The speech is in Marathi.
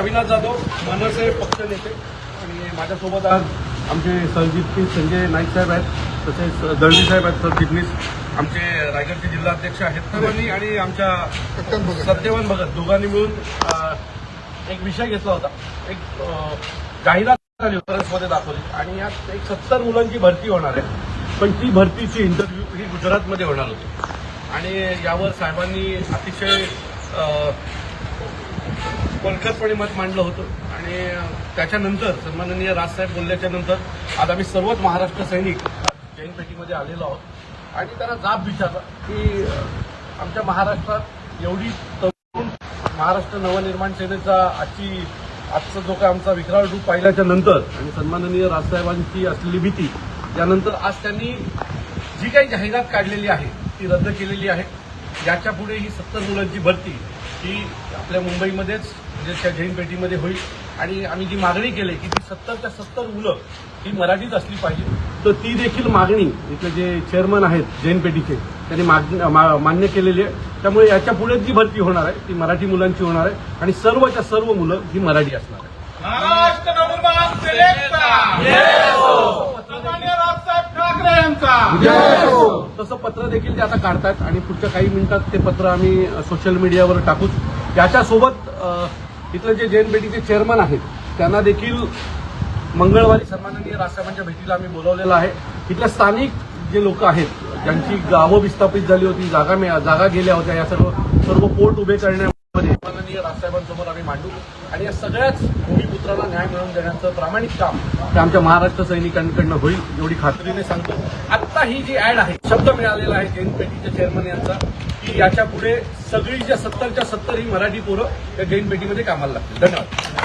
अविनाश जाधव मनसे पक्ष नेते आणि माझ्यासोबत आज आमचे सरजित संजय नाईक साहेब आहेत तसेच दळवी साहेब आहेत सरचिटणीस आमचे रायगडचे जिल्हाध्यक्ष आहेत सर्वांनी आणि आमच्या सत्यवान भगत दोघांनी मिळून एक विषय घेतला होता. एक जाहिरात झाली मध्ये दाखवली. आणि यात एक सत्तर मुलांची भरती होणार आहे. पण ती भरतीची इंटरव्ह्यू ही गुजरातमध्ये होणार होती. आणि यावर साहेबांनी अतिशय अ, मत मांडलं होतं. आणि त्याच्यानंतर सन्माननीय राजसाहेब बोलल्याच्या नंतर आज आम्ही सर्वच महाराष्ट्र सैनिक जैन पेटीमध्ये आलेलो आहोत. आणि त्यांना जाब विचारला की आमच्या महाराष्ट्रात एवढी तरुण महाराष्ट्र नवनिर्माण सेनेचा आजची आजचा जो काय आमचा विक्राळ रूप पाहिल्याच्या नंतर आणि सन्माननीय राजसाहेबांची असलेली भीती त्यानंतर आज त्यांनी जी काही जाहिरात काढलेली आहे ती रद्द केलेली आहे. याच्यापुढे ही सत्तर मुलांची भरती ही आपल्या मुंबईमध्येच म्हणजे त्या जैन पेटीमध्ये होईल. आणि आम्ही जी मागणी केली की ती सत्तरच्या सत्तर मुलं ही मराठीत असली पाहिजे. तर ती देखील मागणी इथले जे चेअरमन आहेत जैन पेटीचे त्यांनी मागणी- मा- मान्य केलेली आहे. त्यामुळे याच्यापुढे जी भरती होणार आहे ती मराठी मुलांची होणार आहे. आणि सर्वच्या सर्व मुलं ही मराठी असणार आहे तसं पत्र देखील ते आता काढतात आणि पुढच्या काही मिनिटात ते पत्र आम्ही सोशल मीडियावर टाकूच. याच्यासोबत इथलं जे जैन बेटीचे चेअरमन आहेत त्यांना देखील मंगळवारी सन्माननीय राजसाहेबांच्या भेटीला आम्ही बोलवलेलं आहे. इथल्या स्थानिक जे लोक आहेत ज्यांची गावं विस्थापित झाली होती जागा मिळा जागा गेल्या होत्या या सर्व सर्व पोर्ट उभे करण्या माननीय राजसाहेबांसमोर आम्ही मांडू. आणि या सगळ्याच भूमिपुत्रांना न्याय मिळवून देण्याचं प्रामाणिक काम ते आमच्या महाराष्ट्र सैनिकांकडनं होईल एवढी खात्रीने सांगतो. आत्ता ही जी ऍड आहे शब्द मिळालेला आहे जैन पेटीच्या चेअरमन यांचा की याच्यापुढे सगळी ज्या सत्तरच्या सत्तर ही मराठी पोरं या जैन पेटीमध्ये कामाला लागतील. धन्यवाद.